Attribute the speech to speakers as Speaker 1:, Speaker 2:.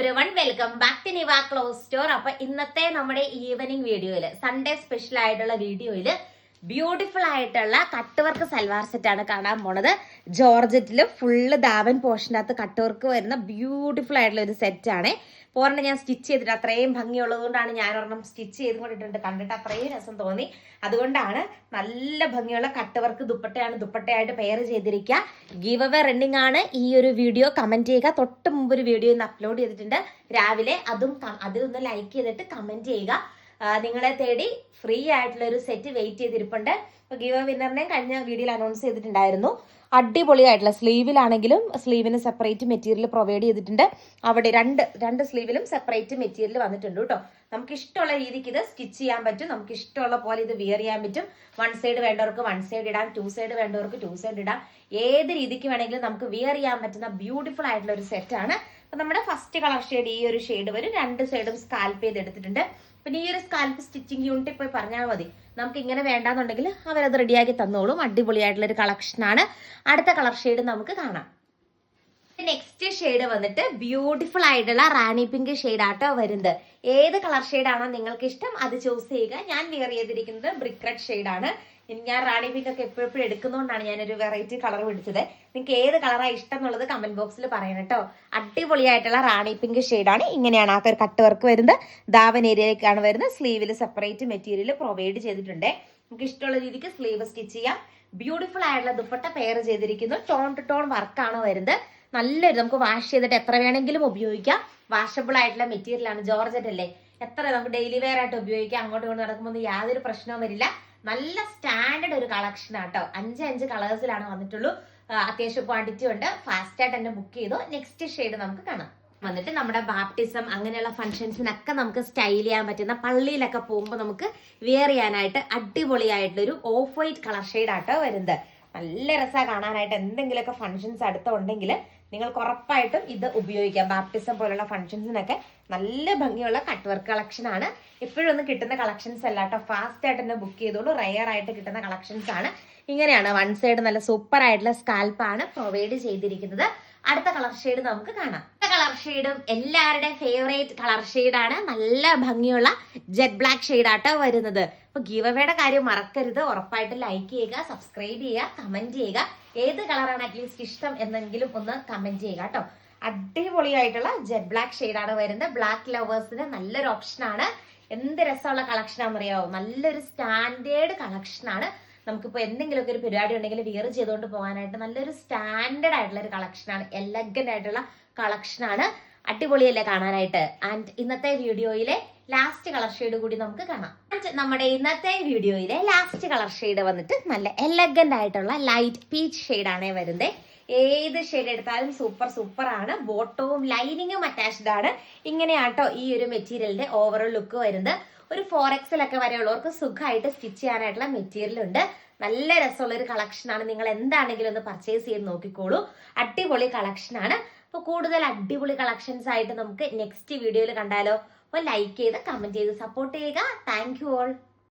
Speaker 1: Everyone welcome back to Niva clothes store അപ്പൊ ഇന്നത്തെ നമ്മുടെ ഈവനിങ് വീഡിയോയിൽ സൺഡേ സ്പെഷ്യൽ ആയിട്ടുള്ള വീഡിയോയിൽ ബ്യൂട്ടിഫുൾ ആയിട്ടുള്ള കട്ട് വർക്ക് സൽവാർ സെറ്റ് ആണ് കാണാൻ പോണത്. ജോർജറ്റിൽ ഫുള്ള് ദാവൻ പോർഷനകത്ത് കട്ട് വർക്ക് വരുന്ന ബ്യൂട്ടിഫുൾ ആയിട്ടുള്ള ഒരു സെറ്റ് ആണ്. പോരണ്ട് ഞാൻ സ്റ്റിച്ച് ചെയ്തിട്ട് അത്രയും ഭംഗിയുള്ളതുകൊണ്ടാണ് ഞാൻ ഒരെണ്ണം സ്റ്റിച്ച് ചെയ്ത് കൊണ്ടിട്ടുണ്ട്. കണ്ടിട്ട് അത്രയും രസം തോന്നി. അതുകൊണ്ടാണ് നല്ല ഭംഗിയുള്ള കട്ട് വർക്ക് ദുപ്പട്ടയാണ് ദുപ്പട്ടയായിട്ട് പെയർ ചെയ്തിരിക്കുക. ഗീവ് അവേ റണ്ണിംഗ് ആണ് ഈ ഒരു വീഡിയോ കമന്റ് ചെയ്യുക. തൊട്ട് മുമ്പ് ഒരു വീഡിയോ ഇന്ന് അപ്ലോഡ് ചെയ്തിട്ടുണ്ട്. രാവിലെ അതും അതിലൊന്ന് ലൈക്ക് ചെയ്തിട്ട് കമന്റ് ചെയ്യുക. നിങ്ങളെ തേടി ഫ്രീ ആയിട്ടുള്ള ഒരു സെറ്റ് വെയിറ്റ് ചെയ്തിരിപ്പുണ്ട്. ഇപ്പൊ ഗീവ് വിന്നറിനെ കഴിഞ്ഞ വീഡിയോയിൽ അനൗൺസ് ചെയ്തിട്ടുണ്ടായിരുന്നു. അടിപൊളിയായിട്ടുള്ള സ്ലീവിലാണെങ്കിലും സ്ലീവിന് സെപ്പറേറ്റ് മെറ്റീരിയൽ പ്രൊവൈഡ് ചെയ്തിട്ടുണ്ട്. അവിടെ രണ്ട് രണ്ട് സ്ലീവിലും സെപ്പറേറ്റ് മെറ്റീരിയൽ വന്നിട്ടുണ്ട് കേട്ടോ. നമുക്ക് ഇഷ്ടമുള്ള രീതിക്ക് ഇത് സ്റ്റിച്ച് ചെയ്യാൻ പറ്റും. നമുക്ക് ഇഷ്ടമുള്ള പോലെ ഇത് വിയർ ചെയ്യാൻ പറ്റും. വൺ സൈഡ് വേണ്ടവർക്ക് വൺ സൈഡ് ഇടാം. ടു സൈഡ് വേണ്ടവർക്ക് ടു സൈഡ് ഇടാം. ഏത് രീതിക്ക് വേണമെങ്കിലും നമുക്ക് വിയർ ചെയ്യാൻ പറ്റുന്ന ബ്യൂട്ടിഫുൾ ആയിട്ടുള്ള ഒരു സെറ്റാണ് അപ്പൊ നമ്മുടെ ഫസ്റ്റ് കളർ ഷെയ്ഡ് ഈ ഒരു ഷെയ്ഡ് വരും. രണ്ട് സൈഡും സ്കാൽപ്പ് ചെയ്ത് എടുത്തിട്ടുണ്ട് പിന്നെ ഈ ഒരു സ്കാൽപ്പ് സ്റ്റിച്ചിങ് യൂണിറ്റ് പോയി പറഞ്ഞാൽ മതി. നമുക്ക് ഇങ്ങനെ വേണ്ടാന്നുണ്ടെങ്കിൽ അവരത് റെഡിയാക്കി തന്നോളും. അടിപൊളിയായിട്ടുള്ള ഒരു കളക്ഷനാണ് അടുത്ത കളർ ഷെയ്ഡ് നമുക്ക് കാണാം. നെക്സ്റ്റ് ഷെയ്ഡ് വന്നിട്ട് ബ്യൂട്ടിഫുൾ ആയിട്ടുള്ള റാണി പിങ്ക് ഷെയ്ഡ് ആട്ടോ വരുന്നത്. ഏത് കളർ ഷെയ്ഡാണോ നിങ്ങൾക്ക് ഇഷ്ടം അത് ചൂസ് ചെയ്യുക. ഞാൻ വിയർ ചെയ്തിരിക്കുന്നത് ബ്രിക്ക് റെഡ് ഷെയ്ഡാണ് ഞാൻ റാണി പിങ്ക് ഒക്കെ എപ്പോഴും എടുക്കുന്നതുകൊണ്ടാണ് ഞാനൊരു വെറൈറ്റി കളർ പിടിച്ചത് നിങ്ങൾക്ക് ഏത് കളറാണ് ഇഷ്ടം എന്നുള്ളത് കമന്റ് ബോക്സിൽ പറയണം കേട്ടോ. അടിപൊളിയായിട്ടുള്ള റാണി പിങ്ക് ഷെയ്ഡാണ് ഇങ്ങനെയാണ് ആ ഒരു കട്ട് വർക്ക് വരുന്നത്. ദാവൻ ഏരിയയിലേക്കാണ് വരുന്നത്. സ്ലീവിൽ സെപ്പറേറ്റ് മെറ്റീരിയൽ പ്രൊവൈഡ് ചെയ്തിട്ടുണ്ട്. നിങ്ങൾക്ക് ഇഷ്ടമുള്ള രീതിക്ക് സ്ലീവ് സ്റ്റിച്ച് ചെയ്യാം. ബ്യൂട്ടിഫുൾ ആയിട്ടുള്ള ദുപ്പട്ട പെയർ ചെയ്തിരിക്കുന്നു. ടോൺ ടു ടോൺ വർക്കാണ് വരുന്നത്. നല്ലൊരു നമുക്ക് വാഷ് ചെയ്തിട്ട് എത്ര വേണമെങ്കിലും ഉപയോഗിക്കാം. വാഷബിൾ ആയിട്ടുള്ള മെറ്റീരിയൽ ആണ്. ജോർജറ്റ് അല്ലേ? എത്ര നമുക്ക് ഡെയിലി വെയർ ആയിട്ട് ഉപയോഗിക്കാം അങ്ങോട്ടും ഇങ്ങോട്ടും നടക്കുമ്പോൾ യാതൊരു പ്രശ്നവും വരില്ല. നല്ല സ്റ്റാൻഡേർഡ് ഒരു കളക്ഷൻ ആട്ടോ അഞ്ച് അഞ്ച് കളേഴ്സിലാണ് വന്നിട്ടുള്ളൂ. അത്യാവശ്യം ക്വാണ്ടിറ്റി ഉണ്ട്. ഫാസ്റ്റ് ആയിട്ട് തന്നെ ബുക്ക് ചെയ്തു. നെക്സ്റ്റ് ഷെയ്ഡ് നമുക്ക് കാണാം. വന്നിട്ട് നമ്മുടെ ബാപ്റ്റിസം അങ്ങനെയുള്ള ഫംഗ്ഷൻസിനൊക്കെ നമുക്ക് സ്റ്റൈൽ ചെയ്യാൻ പറ്റുന്ന പള്ളിയിലൊക്കെ പോകുമ്പോൾ നമുക്ക് വെയർ ചെയ്യാനായിട്ട് അടിപൊളിയായിട്ടൊരു ഓഫ് വൈറ്റ് കളർ ഷെയ്ഡ് ആട്ടോ വരുന്നത്. നല്ല രസമാണ് കാണാനായിട്ട്. എന്തെങ്കിലുമൊക്കെ ഫംഗ്ഷൻസ് അടുത്തുണ്ടെങ്കിൽ നിങ്ങൾക്ക് ഉറപ്പായിട്ടും ഇത് ഉപയോഗിക്കാം. ബാപ്റ്റിസം പോലുള്ള ഫംഗ്ഷൻസിനൊക്കെ നല്ല ഭംഗിയുള്ള കട്ട് വർക്ക് കളക്ഷൻ ആണ്. എപ്പോഴും ഒന്നും കിട്ടുന്ന കളക്ഷൻസ് അല്ല കേട്ടോ ഫാസ്റ്റ് ആയിട്ട് തന്നെ ബുക്ക് ചെയ്തോളൂ. റയർ ആയിട്ട് കിട്ടുന്ന കളക്ഷൻസ് ആണ്. ഇങ്ങനെയാണ് വൺ സൈഡ് നല്ല സൂപ്പർ ആയിട്ടുള്ള ആണ് പ്രൊവൈഡ് ചെയ്തിരിക്കുന്നത്. അടുത്ത കളർ ഷെയ്ഡ് നമുക്ക് കാണാം. അടുത്ത കളർ ഷെയ്ഡും എല്ലാവരുടെയും ഫേവറേറ്റ് കളർ ഷെയ്ഡാണ് നല്ല ഭംഗിയുള്ള ജെറ്റ് ബ്ലാക്ക് ഷെയ്ഡ് ആട്ടോ വരുന്നത്. അപ്പൊ ഗീവവയുടെ കാര്യം മറക്കരുത്. ഉറപ്പായിട്ട് ലൈക്ക് ചെയ്യുക സബ്സ്ക്രൈബ് ചെയ്യുക കമന്റ് ചെയ്യുക. ഏത് കളറാണ് അറ്റ്ലീസ്റ്റ് ഇഷ്ടം എന്നെങ്കിലും ഒന്ന് കമന്റ് ചെയ്യുക കേട്ടോ. അടിപൊളിയായിട്ടുള്ള ജെറ്റ് ബ്ലാക്ക് ഷെയ്ഡാണ് വരുന്നത്. ബ്ലാക്ക് ലവേഴ്സിന് നല്ലൊരു ഓപ്ഷനാണ് എന്ത് രസമുള്ള കളക്ഷൻ ആണെന്നറിയാവോ? നല്ലൊരു സ്റ്റാൻഡേർഡ് കളക്ഷനാണ് നമുക്കിപ്പോ എന്തെങ്കിലുമൊക്കെ ഒരു പരിപാടി ഉണ്ടെങ്കിൽ വിയർ ചെയ്തുകൊണ്ട് പോകാനായിട്ട് നല്ലൊരു സ്റ്റാൻഡേർഡ് ആയിട്ടുള്ള ഒരു കളക്ഷനാണ് എലഗന്റ് ആയിട്ടുള്ള കളക്ഷനാണ് അടിപൊളിയല്ലേ കാണാനായിട്ട്? ആൻഡ് ഇന്നത്തെ വീഡിയോയിലെ ലാസ്റ്റ് കളർ ഷെയ്ഡ് കൂടി നമുക്ക് കാണാം. നമ്മുടെ ഇന്നത്തെ വീഡിയോയിലെ ലാസ്റ്റ് കളർ ഷെയ്ഡ് വന്നിട്ട് നല്ല എലഗന്റ് ആയിട്ടുള്ള ലൈറ്റ് പീച്ച് ഷെയ്ഡാണ് വരുന്നത് ഏത് ഷെയ്ഡ് എടുത്താലും സൂപ്പർ സൂപ്പർ ആണ്. ബോട്ടവും ലൈനിങ്ങും അറ്റാച്ച്ഡ് ആണ്. ഇങ്ങനെയാട്ടോ ഈ ഒരു മെറ്റീരിയലിന്റെ ഓവറോൾ ലുക്ക് വരുന്നത്. ഒരു ഫോർ എക്സിലൊക്കെ വരെയുള്ളവർക്ക് സുഖമായിട്ട് സ്റ്റിച്ച് ചെയ്യാനായിട്ടുള്ള മെറ്റീരിയൽ ഉണ്ട്. നല്ല രസമുള്ള ഒരു കളക്ഷനാണ് നിങ്ങൾ എന്താണെങ്കിലും ഒന്ന് പർച്ചേസ് ചെയ്ത് നോക്കിക്കോളൂ. അടിപൊളി കളക്ഷനാണ് അപ്പോൾ കൂടുതൽ അടിപൊളി കളക്ഷൻസ് ആയിട്ട് നമുക്ക് നെക്സ്റ്റ് വീഡിയോയിൽ കണ്ടാലോ. അപ്പോൾ ലൈക്ക് ചെയ്ത് കമന്റ് ചെയ്ത് സപ്പോർട്ട് ചെയ്യുക. Thank you all